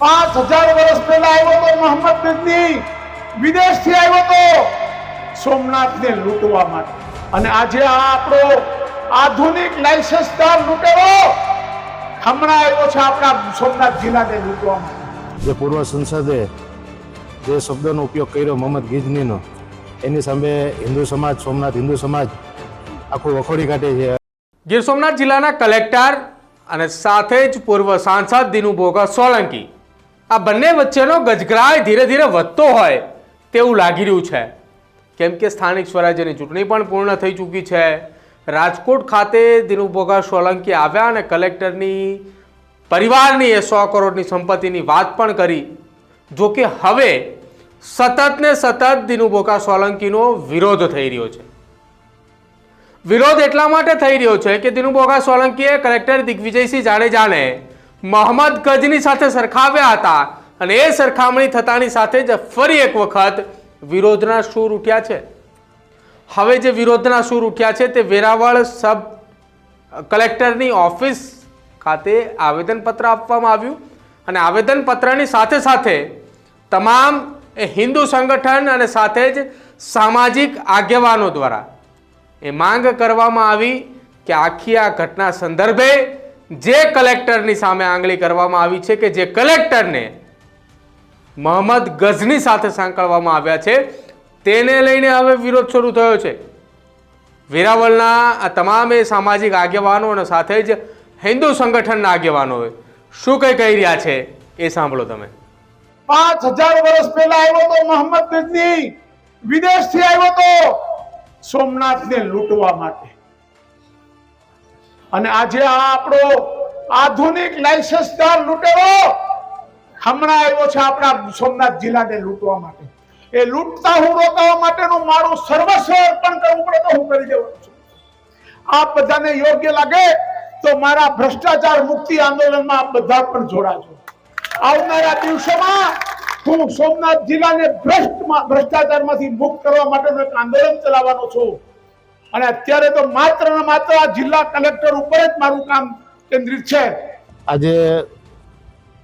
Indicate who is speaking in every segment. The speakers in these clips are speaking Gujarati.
Speaker 1: પાંચ હજાર વર્ષ પહેલા આવ્યો તો મોહમ્મદ ગઝની વિદેશથી આવ્યો તો સોમનાથને લૂંટવા માટે. અને આજે આ આપણો આધુનિક લાયસન્સદાર લૂંટેરો હમણાં આવ્યો છે આપણા સોમનાથ જિલ્લાને લૂંટવા માટે.
Speaker 2: જે પૂર્વ સંસદે જે શબ્દનો ઉપયોગ કર્યો મોહમ્મદ ગિજનીનો એની સામે હિન્દુ સમાજ સોમનાથ હિન્દુ સમાજ આખું વખોડી કાઢે છે.
Speaker 3: ગીર સોમનાથ જિલ્લાના કલેક્ટર અને સાથે જ પૂર્વ સાંસદ દિનુભોગા સોલંકી. આ બંને વચ્ચેનો ગજગરાય ધીરે ધીરે વધતો હોય તેવું લાગી રહ્યું છે. કેમ કે સ્થાનિક સ્વરાજ્યની ચૂંટણી પણ પૂર્ણ થઈ ચૂકી છે. રાજકોટ ખાતે દિનુભોગા સોલંકી આવ્યા અને કલેક્ટરની પરિવારની એ સો કરોડની સંપત્તિની વાત પણ કરી. જો કે હવે સતત ને સતત દિનુભોગા સોલંકીનો વિરોધ થઈ રહ્યો છે. વિરોધ એટલા માટે થઈ રહ્યો છે કે દિનુભોગા સોલંકીએ કલેક્ટર દિગ્વિજયસિંહ જાડેજાને મોહમ્મદ ગજની સાથે સરખાવ્યા હતા અને એ સરખામણી થતાની સાથે જ ફરી એક વખત વિરોધના સૂર ઉઠ્યા છે. હવે જે વિરોધના સૂર ઉઠ્યા છે તે વેરાવળ સબ કલેક્ટરની ઓફિસ ખાતે આવેદનપત્ર આપવામાં આવ્યું અને આવેદનપત્રની સાથે સાથે તમામ હિન્દુ સંગઠન અને સાથે જ સામાજિક આગેવાનો દ્વારા એ માંગ કરવામાં આવી કે આખી આ ઘટના સંદર્ભે જે કલેક્ટરની સામે આંગળી કરવામાં આવી છે કે જે કલેક્ટરને મોહમ્મદ ગઝની સાથે સાંકળવામાં આવ્યા છે, તેને લઈને હવે વિરોધ શરૂ થયો છે. વેરાવળના આ તમામે સામાજિક આગેવાનો અને સાથે જ હિન્દુ સંગઠનના આગેવાનોએ શું કંઈ કહી રહ્યા છે એ સાંભળો તમે.
Speaker 1: પાંચ હજાર વર્ષ પહેલા આવ્યો તો મોહમ્મદ ગઝની વિદેશથી આવ્યો તો સોમનાથને લૂંટવા માટે. અને આજે આ આપણો આધુનિક લાયસન્સદાર લૂંટેરો હમણાં આવ્યો છે આપણા સોમનાથ જિલ્લાને લૂંટવા માટે. એ લૂંટતા હું રોકાવા માટેનું મારું સર્વસ્વ અર્પણ કરવું પડે તો હું કરી દેવાનું છું. આ બધાને યોગ્ય લાગે તો મારા ભ્રષ્ટાચાર મુક્તિ આંદોલનમાં આપ બધા પણ જોડાજો. આવનારા દિવસોમાં હું સોમનાથ જિલ્લાને ભ્રષ્ટમાં ભ્રષ્ટાચારમાંથી મુક્ત કરવા માટેનું એક આંદોલન ચલાવવાનો છું. અને અત્યારે તો માત્ર ને માત્ર આ જિલ્લા કલેક્ટર ઉપર જ મારું કામ કેન્દ્રિત છે.
Speaker 2: આજે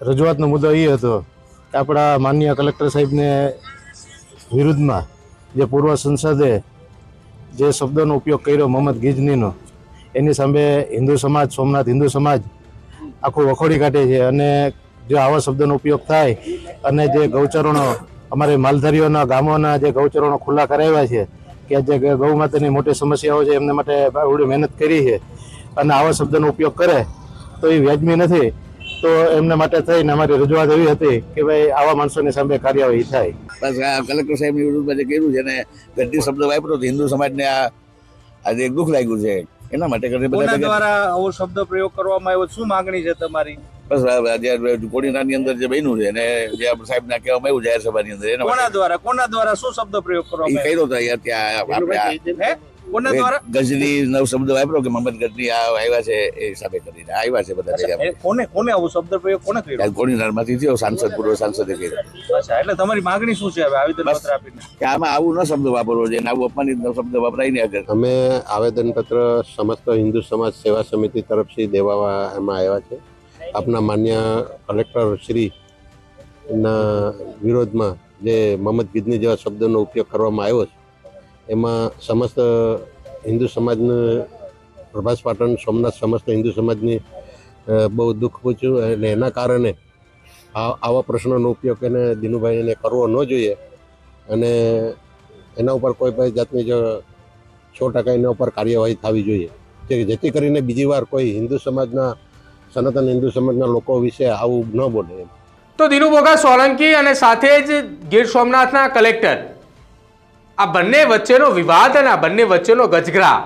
Speaker 2: રજૂઆતનો મુદ્દો એ હતો કે આપણા માન્ય કલેક્ટર સાહેબને વિરુદ્ધમાં જે પૂર્વ સંસદે જે શબ્દોનો ઉપયોગ કર્યો, મોહમ્મદ ગિજનીનો, એની સામે હિન્દુ સમાજ, સોમનાથ હિન્દુ સમાજ આખું વખોડી કાઢે છે અને જો આવા શબ્દોનો ઉપયોગ થાય અને જે ગૌચરણો અમારે માલધારીઓના ગામોના જે ગૌચરણો ખુલ્લા કરાવ્યા છે કે જે ગૌ માતાની મોટી સમસ્યાઓ છે એમને માટે આવડી મહેનત કરી છે અને આવા શબ્દનો ઉપયોગ કરે તો એ વ્યાજબી નથી. તો એમના માટે થઈને અમારી રજૂઆત એવી હતી કે ભાઈ આવા માણસોની સામે કાર્યવાહી થાય.
Speaker 4: બસ આ કલેક્ટર સાહેબની વિરુદ્ધમાં જે કર્યું છે ને ગઢી શબ્દ વાપરો તો હિન્દુ સમાજને આ આજે એક દુઃખ લાગ્યું છે એના માટે કરીને બધા
Speaker 5: દ્વારા આવો શબ્દ પ્રયોગ કરવામાં આવ્યો? શું માંગણી છે તમારી?
Speaker 4: બસ જે કોડીનારની અંદર જે બન્યું છે અને જે આપણે સાહેબના કહેવામાં આવ્યું જાહેર સભાની અંદર એના
Speaker 5: કોના દ્વારા કોના દ્વારા શું શબ્દ પ્રયોગ
Speaker 4: એ
Speaker 5: કરવામાં
Speaker 4: કર્યો હતો અહીંયા ત્યાં આપણે આ
Speaker 5: કોના દ્વારા?
Speaker 4: ગજની નવ શબ્દ વાપરો કે મોહમ્મદ ગજની આ આવ્યા છે એ હિસાબે કરીને. આવ્યા છે બધા
Speaker 5: કોને કોને આવો શબ્દ પ્રયોગ કોને કર્યો?
Speaker 4: કોડીનારમાંથી થયો સાંસદ પૂર્વ સાંસદે કર્યો.
Speaker 5: અચ્છા એટલે તમારી માંગણી શું છે હવે આવેદન પત્ર આપીને?
Speaker 4: કે આમાં આવું ન શબ્દ વાપરવો જોઈએ આવું અપમાનિત શબ્દ વપરાય નહીં આગળ.
Speaker 6: અમે આવેદનપત્ર સમસ્ત હિન્દુ સમાજ સેવા સમિતિ તરફથી દેવા એમાં આવ્યા છે. આપના માન્ય કલેક્ટર શ્રી ના વિરોધમાં જે મહમ્મદ ગીદની જેવા શબ્દોનો ઉપયોગ કરવામાં આવ્યો છે, એમાં સમસ્ત હિન્દુ સમાજનું પ્રભાસ પાટણ, સોમનાથ સમસ્ત હિન્દુ સમાજની બહુ દુઃખ પૂછ્યું અને એના કારણે આવા પ્રશ્નોનો ઉપયોગ એને દિનુભાઈને કરવો ન જોઈએ અને એના ઉપર કોઈ પણ જાતની જો સો ટકા એના ઉપર કાર્યવાહી થવી જોઈએ. કે જેથી કરીને બીજી વાર કોઈ હિન્દુ સમાજના સનાતન હિન્દુ સમાજના લોકો વિશે આવું ન બોલે
Speaker 3: તો દિનુભોગા સોલંકી અને સાથે જ ગીર સોમનાથના કલેક્ટર. આ બંને વચ્ચેનો વિવાદ અને આ બંને વચ્ચેનો ગજગરા.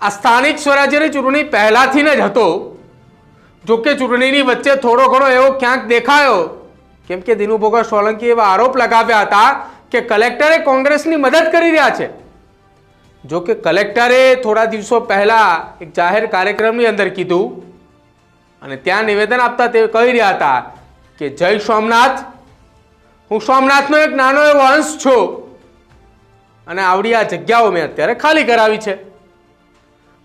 Speaker 3: આ સ્થાનિક સ્વરાજ્યની ચૂંટણી પહેલાથી જ હતો. જો કે ચૂંટણીની વચ્ચે થોડો ઘણો એવો ક્યાંક દેખાયો. કેમ કે દિનુભોગા સોલંકી એવા આરોપ લગાવ્યા હતા કે કલેક્ટરે કોંગ્રેસની મદદ કરી રહ્યા છે. જો કે કલેક્ટરે થોડા દિવસો પહેલાં એક જાહેર કાર્યક્રમની અંદર કીધું અને ત્યાં નિવેદન આપતા તે કહી રહ્યા હતા કે જય સોમનાથ. હું સોમનાથનો એક નાનો એવો અંશ છું. અને આવડી આ જગ્યાઓ મેં અત્યારે ખાલી કરાવી છે.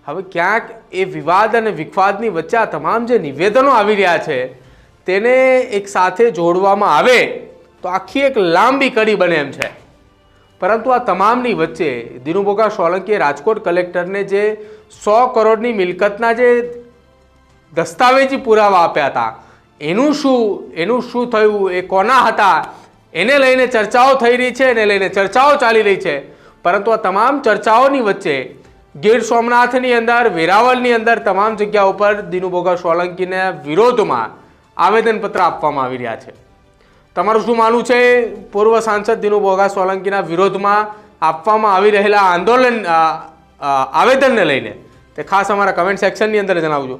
Speaker 3: હવે ક્યાંક એ વિવાદ અને વિખવાદની વચ્ચે આ તમામ જે નિવેદનો આવી રહ્યા છે, તેને એક સાથે જોડવામાં આવે તો આખી એક લાંબી કડી બને એમ છે. પરંતુ આ તમામની વચ્ચે દિનુભોગા સોલંકીએ રાજકોટ કલેક્ટરને જે સો કરોડની મિલકતના જે દસ્તાવેજી પુરાવા આપ્યા હતા. એનું શું એનું શું થયું, એ કોના હતા? એને લઈને ચર્ચાઓ થઈ રહી છે, એને લઈને ચર્ચાઓ ચાલી રહી છે. પરંતુ આ તમામ ચર્ચાઓની વચ્ચે ગીર સોમનાથની અંદર, વેરાવળની અંદર તમામ જગ્યા ઉપર દિનુભોગા સોલંકીને વિરોધમાં આવેદનપત્ર આપવામાં આવી રહ્યા છે. તમારું શું માનવું છે? પૂર્વ સાંસદ દિનુભોગા સોલંકીના વિરોધમાં આપવામાં આવી રહેલા આંદોલન આવેદનને લઈને. તે ખાસ અમારા કમેન્ટ સેક્શનની અંદર જણાવજો.